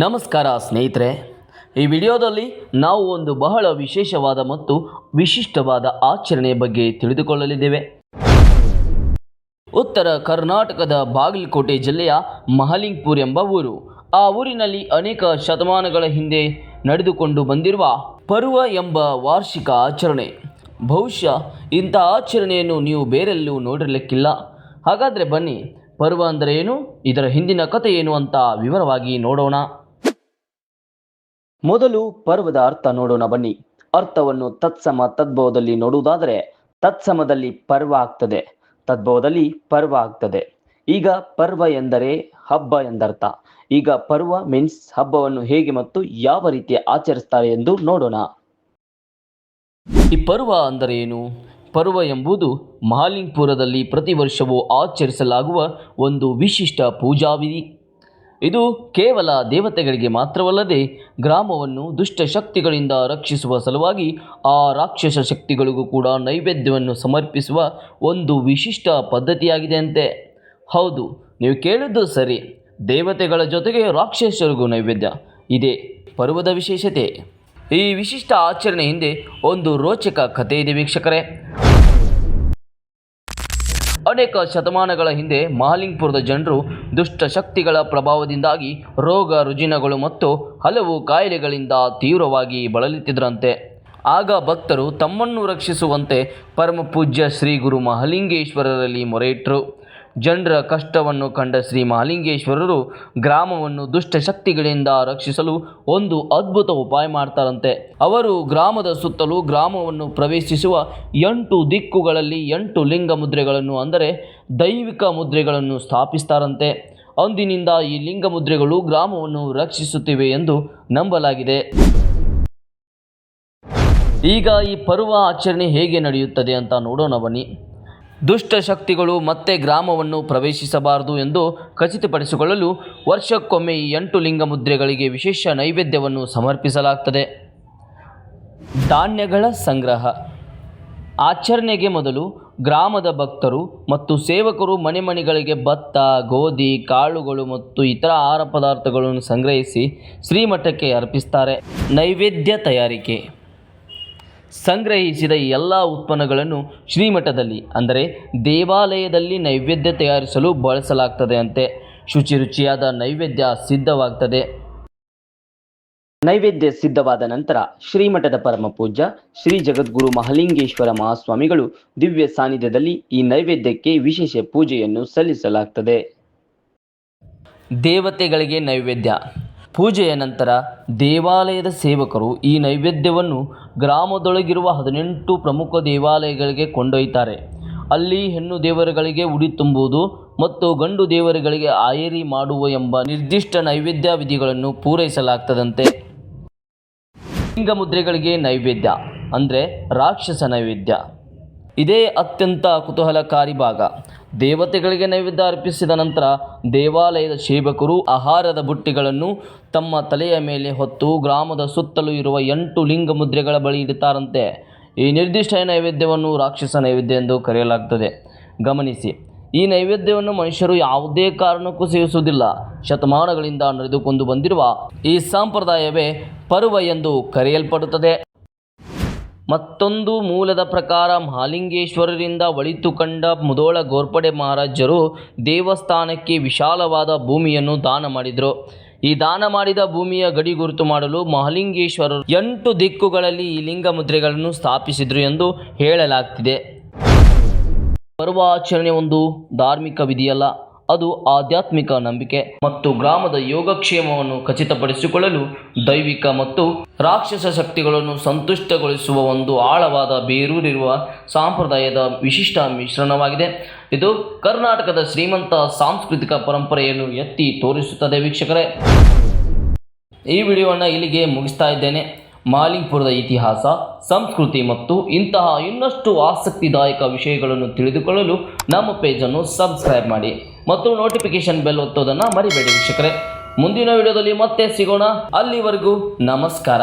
ನಮಸ್ಕಾರ ಸ್ನೇಹಿತರೆ. ಈ ವಿಡಿಯೋದಲ್ಲಿ ನಾವು ಒಂದು ಬಹಳ ವಿಶೇಷವಾದ ಮತ್ತು ವಿಶಿಷ್ಟವಾದ ಆಚರಣೆಯ ಬಗ್ಗೆ ತಿಳಿದುಕೊಳ್ಳಲಿದ್ದೇವೆ. ಉತ್ತರ ಕರ್ನಾಟಕದ ಬಾಗಲಕೋಟೆ ಜಿಲ್ಲೆಯ ಮಹಲಿಂಗ್ಪುರ್ ಎಂಬ ಊರು. ಆ ಊರಿನಲ್ಲಿ ಅನೇಕ ಶತಮಾನಗಳ ಹಿಂದೆ ನಡೆದುಕೊಂಡು ಬಂದಿರುವ ಪರ್ವ ಎಂಬ ವಾರ್ಷಿಕ ಆಚರಣೆ. ಬಹುಶಃ ಇಂಥ ಆಚರಣೆಯನ್ನು ನೀವು ಬೇರೆಲ್ಲೂ ನೋಡಿರಲಿಕ್ಕಿಲ್ಲ. ಹಾಗಾದರೆ ಬನ್ನಿ, ಪರ್ವ ಅಂದರೆ ಏನು? ಇದರ ಹಿಂದಿನ ಕಥೆ ಏನು ಅಂತ ವಿವರವಾಗಿ ನೋಡೋಣ. ಮೊದಲು ಪರ್ವದ ಅರ್ಥ ನೋಡೋಣ ಬನ್ನಿ. ಅರ್ಥವನ್ನು ತತ್ಸಮ ತದ್ಭವದಲ್ಲಿ ನೋಡುವುದಾದರೆ ತತ್ಸಮದಲ್ಲಿ ಪರ್ವ ಆಗ್ತದೆ. ತದ್ಭವದಲ್ಲಿ ಪರ್ವ ಆಗ್ತದೆ. ಈಗ ಪರ್ವ ಎಂದರೆ ಹಬ್ಬ ಎಂದರ್ಥ. ಈಗ ಪರ್ವ ಮೀನ್ಸ್ ಹಬ್ಬವನ್ನು ಹೇಗೆ ಮತ್ತು ಯಾವ ರೀತಿ ಆಚರಿಸ್ತಾರೆ ಎಂದು ನೋಡೋಣ. ಈ ಪರ್ವ ಅಂದರೆ ಏನು? ಪರ್ವ ಎಂಬುದು ಮಹಾಲಿಂಗ್ಪುರದಲ್ಲಿ ಪ್ರತಿ ವರ್ಷವೂ ಆಚರಿಸಲಾಗುವ ಒಂದು ವಿಶಿಷ್ಟ ಪೂಜಾವಿಧಿ. ಇದು ಕೇವಲ ದೇವತೆಗಳಿಗೆ ಮಾತ್ರವಲ್ಲದೆ ಗ್ರಾಮವನ್ನು ದುಷ್ಟ ಶಕ್ತಿಗಳಿಂದ ರಕ್ಷಿಸುವ ಸಲುವಾಗಿ ಆ ರಾಕ್ಷಸ ಶಕ್ತಿಗಳಿಗೂ ಕೂಡ ನೈವೇದ್ಯವನ್ನು ಸಮರ್ಪಿಸುವ ಒಂದು ವಿಶಿಷ್ಟ ಪದ್ಧತಿಯಾಗಿದೆ ಅಂತೆ ಹೌದು, ನೀವು ಕೇಳಿದ್ದು ಸರಿ. ದೇವತೆಗಳ ಜೊತೆಗೆ ರಾಕ್ಷಸರಿಗೂ ನೈವೇದ್ಯ. ಇದೆ ಪರ್ವದ ವಿಶೇಷತೆ. ಈ ವಿಶಿಷ್ಟ ಆಚರಣೆ ಹಿಂದೆ ಒಂದು ರೋಚಕ ಕಥೆ ಇದೆ ವೀಕ್ಷಕರೇ. ಅನೇಕ ಶತಮಾನಗಳ ಹಿಂದೆ ಮಹಾಲಿಂಗ್ಪುರದ ಜನರು ದುಷ್ಟ ಶಕ್ತಿಗಳ ಪ್ರಭಾವದಿಂದಾಗಿ ರೋಗ ರುಜಿನಗಳು ಮತ್ತು ಹಲವು ಕಾಯಿಲೆಗಳಿಂದ ತೀವ್ರವಾಗಿ ಬಳಲುತ್ತಿದ್ದರಂತೆ ಆಗ ಭಕ್ತರು ತಮ್ಮನ್ನು ರಕ್ಷಿಸುವಂತೆ ಪರಮಪೂಜ್ಯ ಶ್ರೀ ಗುರು ಮಹಾಲಿಂಗೇಶ್ವರರಲ್ಲಿ ಮೊರೆಯಿಟ್ಟರು ಜನರ ಕಷ್ಟವನ್ನು ಕಂಡ ಶ್ರೀ ಮಹಾಲಿಂಗೇಶ್ವರರು ಗ್ರಾಮವನ್ನು ದುಷ್ಟಶಕ್ತಿಗಳಿಂದ ರಕ್ಷಿಸಲು ಒಂದು ಅದ್ಭುತ ಉಪಾಯ ಮಾಡ್ತಾರಂತೆ. ಅವರು ಗ್ರಾಮದ ಸುತ್ತಲೂ ಗ್ರಾಮವನ್ನು ಪ್ರವೇಶಿಸುವ ಎಂಟು ದಿಕ್ಕುಗಳಲ್ಲಿ ಎಂಟು ಲಿಂಗ ಮುದ್ರೆಗಳನ್ನು ಅಂದರೆ ದೈವಿಕ ಮುದ್ರೆಗಳನ್ನು ಸ್ಥಾಪಿಸ್ತಾರಂತೆ. ಅಂದಿನಿಂದ ಈ ಲಿಂಗ ಮುದ್ರೆಗಳು ಗ್ರಾಮವನ್ನು ರಕ್ಷಿಸುತ್ತಿವೆ ಎಂದು ನಂಬಲಾಗಿದೆ. ಈಗ ಈ ಪರ್ವ ಆಚರಣೆ ಹೇಗೆ ನಡೆಯುತ್ತದೆ ಅಂತ ನೋಡೋಣ ಬನ್ನಿ. ದುಷ್ಟ ಶಕ್ತಿಗಳು ಮತ್ತೆ ಗ್ರಾಮವನ್ನು ಪ್ರವೇಶಿಸಬಾರದು ಎಂದು ಖಚಿತಪಡಿಸಿಕೊಳ್ಳಲು ವರ್ಷಕ್ಕೊಮ್ಮೆ ಈ ಎಂಟು ಲಿಂಗ ಮುದ್ರೆಗಳಿಗೆ ವಿಶೇಷ ನೈವೇದ್ಯವನ್ನು ಸಮರ್ಪಿಸಲಾಗ್ತದೆ. ಧಾನ್ಯಗಳ ಸಂಗ್ರಹ. ಆಚರಣೆಗೆ ಮೊದಲು ಗ್ರಾಮದ ಭಕ್ತರು ಮತ್ತು ಸೇವಕರು ಮನೆ ಮನೆಗಳಿಗೆ ಭತ್ತ, ಗೋಧಿ, ಕಾಳುಗಳು ಮತ್ತು ಇತರ ಆಹಾರ ಪದಾರ್ಥಗಳನ್ನು ಸಂಗ್ರಹಿಸಿ ಶ್ರೀಮಠಕ್ಕೆ ಅರ್ಪಿಸ್ತಾರೆ. ನೈವೇದ್ಯ ತಯಾರಿಕೆ. ಸಂಗ್ರಹಿಸಿದ ಎಲ್ಲ ಉತ್ಪನ್ನಗಳನ್ನು ಶ್ರೀಮಠದಲ್ಲಿ, ಅಂದರೆ ದೇವಾಲಯದಲ್ಲಿ ನೈವೇದ್ಯ ತಯಾರಿಸಲು ಬಳಸಲಾಗ್ತದೆ ಅಂತೆ ಶುಚಿ ರುಚಿಯಾದ ನೈವೇದ್ಯ ಸಿದ್ಧವಾಗ್ತದೆ. ನೈವೇದ್ಯ ಸಿದ್ಧವಾದ ನಂತರ ಶ್ರೀಮಠದ ಪರಮ ಪೂಜ್ಯ ಶ್ರೀ ಜಗದ್ಗುರು ಮಹಲಿಂಗೇಶ್ವರ ಮಹಾಸ್ವಾಮಿಗಳು ದಿವ್ಯ ಸಾನ್ನಿಧ್ಯದಲ್ಲಿ ಈ ನೈವೇದ್ಯಕ್ಕೆ ವಿಶೇಷ ಪೂಜೆಯನ್ನು ಸಲ್ಲಿಸಲಾಗ್ತದೆ. ದೇವತೆಗಳಿಗೆ ನೈವೇದ್ಯ. ಪೂಜೆಯ ನಂತರ ದೇವಾಲಯದ ಸೇವಕರು ಈ ನೈವೇದ್ಯವನ್ನು ಗ್ರಾಮದೊಳಗಿರುವ ಹದಿನೆಂಟು ಪ್ರಮುಖ ದೇವಾಲಯಗಳಿಗೆ ಕೊಂಡೊಯ್ತಾರೆ. ಅಲ್ಲಿ ಹೆಣ್ಣು ದೇವರುಗಳಿಗೆ ಉಡಿ ತುಂಬುವುದು ಮತ್ತು ಗಂಡು ದೇವರುಗಳಿಗೆ ಆಯರಿ ಮಾಡುವ ಎಂಬ ನಿರ್ದಿಷ್ಟ ನೈವೇದ್ಯ ವಿಧಿಗಳನ್ನು ಪೂರೈಸಲಾಗ್ತದಂತೆ. ಲಿಂಗ ಮುದ್ರೆಗಳಿಗೆ ನೈವೇದ್ಯ, ಅಂದರೆ ರಾಕ್ಷಸ ನೈವೇದ್ಯ. ಇದೇ ಅತ್ಯಂತ ಕುತೂಹಲಕಾರಿ ಭಾಗ. ದೇವತೆಗಳಿಗೆ ನೈವೇದ್ಯ ಅರ್ಪಿಸಿದ ನಂತರ ದೇವಾಲಯದ ಸೇವಕರು ಆಹಾರದ ಬುಟ್ಟಿಗಳನ್ನು ತಮ್ಮ ತಲೆಯ ಮೇಲೆ ಹೊತ್ತು ಗ್ರಾಮದ ಸುತ್ತಲೂ ಇರುವ ಎಂಟು ಲಿಂಗ ಮುದ್ರೆಗಳ ಬಳಿ ಇಡುತ್ತಾರಂತೆ. ಈ ನಿರ್ದಿಷ್ಟ ನೈವೇದ್ಯವನ್ನು ರಾಕ್ಷಸ ನೈವೇದ್ಯ ಎಂದು ಕರೆಯಲಾಗುತ್ತದೆ. ಗಮನಿಸಿ, ಈ ನೈವೇದ್ಯವನ್ನು ಮನುಷ್ಯರು ಯಾವುದೇ ಕಾರಣಕ್ಕೂ ಸೇವಿಸುವುದಿಲ್ಲ. ಶತಮಾನಗಳಿಂದ ನಡೆದುಕೊಂಡು ಬಂದಿರುವ ಈ ಸಂಪ್ರದಾಯವೇ ಪರ್ವ ಎಂದು ಕರೆಯಲ್ಪಡುತ್ತದೆ. ಮತ್ತೊಂದು ಮೂಲದ ಪ್ರಕಾರ ಮಹಾಲಿಂಗೇಶ್ವರರಿಂದ ಒಳಿತು ಕಂಡ ಮುದೋಳ ಗೋರ್ಪಡೆ ಮಹಾರಾಜರು ದೇವಸ್ಥಾನಕ್ಕೆ ವಿಶಾಲವಾದ ಭೂಮಿಯನ್ನು ದಾನ ಮಾಡಿದರು. ಈ ದಾನ ಮಾಡಿದ ಭೂಮಿಯ ಗಡಿ ಗುರುತು ಮಾಡಲು ಮಹಾಲಿಂಗೇಶ್ವರರು ಎಂಟು ದಿಕ್ಕುಗಳಲ್ಲಿ ಈ ಲಿಂಗ ಮುದ್ರೆಗಳನ್ನು ಸ್ಥಾಪಿಸಿದರು ಎಂದು ಹೇಳಲಾಗ್ತಿದೆ. ಪರ್ವ ಆಚರಣೆ ಒಂದು ಧಾರ್ಮಿಕ ವಿಧಿಯಲ್ಲ. ಅದು ಆಧ್ಯಾತ್ಮಿಕ ನಂಬಿಕೆ ಮತ್ತು ಗ್ರಾಮದ ಯೋಗಕ್ಷೇಮವನ್ನು ಖಚಿತಪಡಿಸಿಕೊಳ್ಳಲು ದೈವಿಕ ಮತ್ತು ರಾಕ್ಷಸ ಶಕ್ತಿಗಳನ್ನು ಸಂತುಷ್ಟಗೊಳಿಸುವ ಒಂದು ಆಳವಾದ ಬೇರೂರಿರುವ ಸಾಂಪ್ರದಾಯದ ವಿಶಿಷ್ಟ ಮಿಶ್ರಣವಾಗಿದೆ. ಇದು ಕರ್ನಾಟಕದ ಶ್ರೀಮಂತ ಸಾಂಸ್ಕೃತಿಕ ಪರಂಪರೆಯನ್ನು ಎತ್ತಿ ತೋರಿಸುತ್ತದೆ ವೀಕ್ಷಕರೇ. ಈ ವಿಡಿಯೋವನ್ನು ಇಲ್ಲಿಗೆ ಮುಗಿಸ್ತಾ ಇದ್ದೇನೆ. ಮಾಲಿಂಗ್ಪುರದ ಇತಿಹಾಸ, ಸಂಸ್ಕೃತಿ ಮತ್ತು ಇಂತಹ ಇನ್ನಷ್ಟು ಆಸಕ್ತಿದಾಯಕ ವಿಷಯಗಳನ್ನು ತಿಳಿದುಕೊಳ್ಳಲು ನಮ್ಮ ಪೇಜನ್ನು ಸಬ್ಸ್ಕ್ರೈಬ್ ಮಾಡಿ. ಮತ್ತು ನೋಟಿಫಿಕೇಶನ್ ಬೆಲ್ ಒತ್ತೋದನ್ನು ಮರಿಬೇಡಿ ವೀಕ್ಷಕರೇ. ಮುಂದಿನ ವಿಡಿಯೋದಲ್ಲಿ ಮತ್ತೆ ಸಿಗೋಣ. ಅಲ್ಲಿವರೆಗೂ ನಮಸ್ಕಾರ.